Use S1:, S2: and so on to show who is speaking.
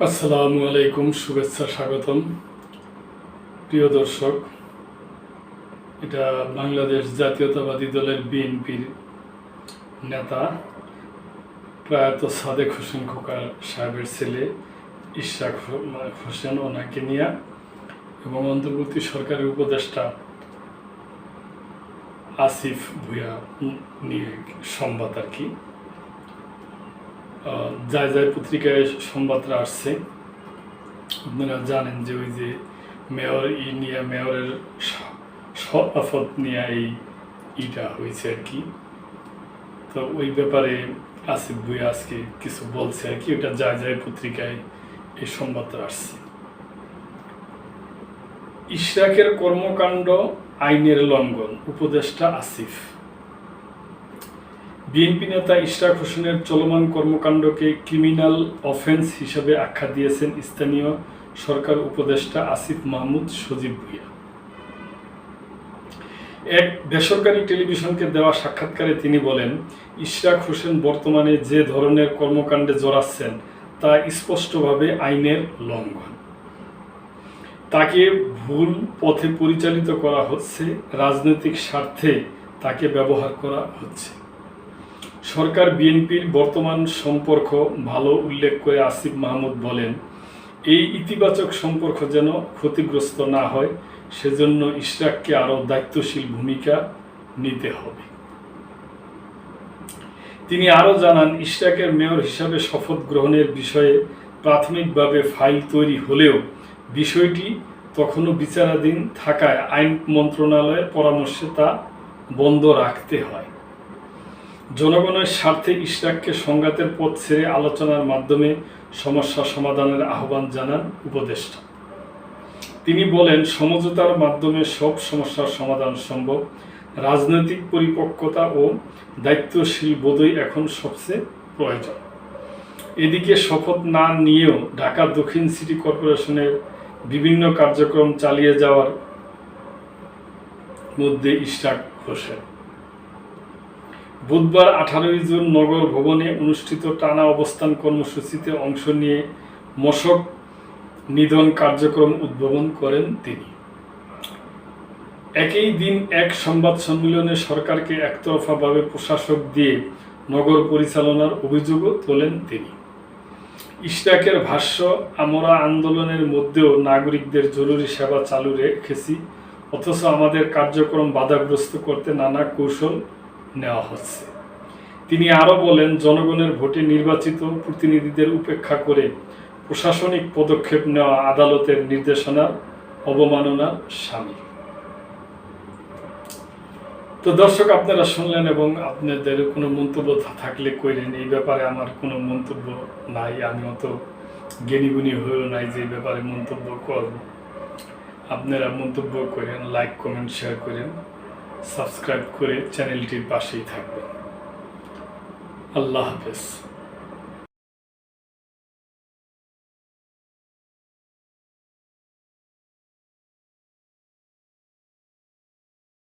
S1: আসসালামু আলাইকুম, শুভেচ্ছা স্বাগতম। প্রিয় দর্শক, এটা বাংলাদেশ জাতীয়তাবাদী দলের বিএনপির নেতা প্রয়াত সাদেক হোসেন খোকার সাহেবের ছেলে ইশরাক হো- হোসেন ওনাকে নিয়ে এবং অন্তর্বর্তী সরকারের উপদেষ্টা আসিফ ভুয়া নিয়ে সংবাদ আর কি। যায় যায় পত্রিকায় সংবাদটা আসছে। আপনারা জানেন যে ওই যে মেয়র ই নিয়ে, মেয়রের শপথ নিয়ে এই ইটা হয়েছে আর কি। তো ওই ব্যাপারে আসিফ ভুই আজকে কিছু বলছে আর কি, ওটা যায় যায় পত্রিকায় এই সংবাদটা আসছে। ইশরাকের কর্মকাণ্ড আইনের লঙ্ঘন, উপদেষ্টা আসিফ। বিএনপি নেতা ইশরাক হোসেনের চলমান কর্মকাণ্ডকে ক্রিমিনাল অফেন্স হিসেবে আখ্যা দিয়েছেন স্থানীয় সরকার উপদেষ্টা আসিফ মাহমুদ সজীব ভুইয়া। এক বেসরকারি টেলিভিশনকে দেওয়া সাক্ষাৎকারে তিনি বলেন, ইশরাক হোসেন বর্তমানে যে ধরনের কর্মকাণ্ডে জড়াচ্ছেন, তা স্পষ্টভাবে আইনের লঙ্ঘন। তাকে ভুল পথে পরিচালিত করা হচ্ছে, রাজনৈতিক স্বার্থে তাকে ব্যবহার করা হচ্ছে। সরকার বিএনপির বর্তমান সম্পর্ক ভালো উল্লেখ করে আসিফ মাহমুদ বলেন, এই ইতিবাচক সম্পর্ক যেন ক্ষতিগ্রস্ত না হয়, সেজন্য ইশরাককে আরও দায়িত্বশীল ভূমিকা নিতে হবে। তিনি আরও জানান, ইশরাকের মেয়র হিসাবে শপথ গ্রহণের বিষয়ে প্রাথমিকভাবে ফাইল তৈরি হলেও বিষয়টি তখনও বিচারাধীন থাকায় আইন মন্ত্রণালয়ের পরামর্শে তা বন্ধ রাখতে হয়। জনগণের স্বার্থে ইশরাককে সংঘাতের পথ ছেড়ে আলোচনার মাধ্যমে সমস্যা সমাধানের আহ্বান জানান উপদেষ্টা। তিনি বলেন, সমঝোতার মাধ্যমে সব সমস্যার সমাধান সম্ভব। রাজনৈতিক পরিপক্কতা ও দায়িত্বশীল বোধই এখন সবচেয়ে প্রয়োজন। এদিকে শপথ না নিয়েও ঢাকা দক্ষিণ সিটি কর্পোরেশনের বিভিন্ন কার্যক্রম চালিয়ে যাওয়ার মধ্যে ইশরাক হোসেন। বুধবার আঠারোই জুন নগর ভবনে অনুষ্ঠিত টানা অবস্থান কর্মসূচিতে অংশ নিয়ে মশক নিধন কার্যক্রম উদ্বোধন করেন তিনি। একই দিন এক সংবাদ সম্মেলনে সরকারকে একতরফাভাবে প্রশাসক দিয়ে নগর পরিচালনার অভিযোগও তোলেন তিনি। ইশরাকের ভাষ্য, আমরা আন্দোলনের মধ্যেও নাগরিকদের জরুরি সেবা চালু রেখেছি, অথচ আমাদের কার্যক্রম বাধাগ্রস্ত করতে নানা কৌশল নেওয়া হচ্ছে। তিনি আরও বলেন, জনগণের ভোটে নির্বাচিত প্রতিনিধিদের উপেক্ষা করে প্রশাসনিক পদক্ষেপ নেওয়া আদালতের নির্দেশনার অবমাননার সামিল। তো দর্শক, আপনারা শুনলেন এবং আপনাদের কোনো মন্তব্য থাকলে কইলেন এই ব্যাপারে আমার কোনো মন্তব্য নাই, আমি অত জ্ঞানীগুণী হয়েও নাই যে ব্যাপারে মন্তব্য করব। আপনারা মন্তব্য করেন, লাইক, কমেন্ট, শেয়ার করেন। সাবস্ক্রাইব করে চ্যানেলটির পাশেই থাকবেন। আল্লাহ হাফেজ।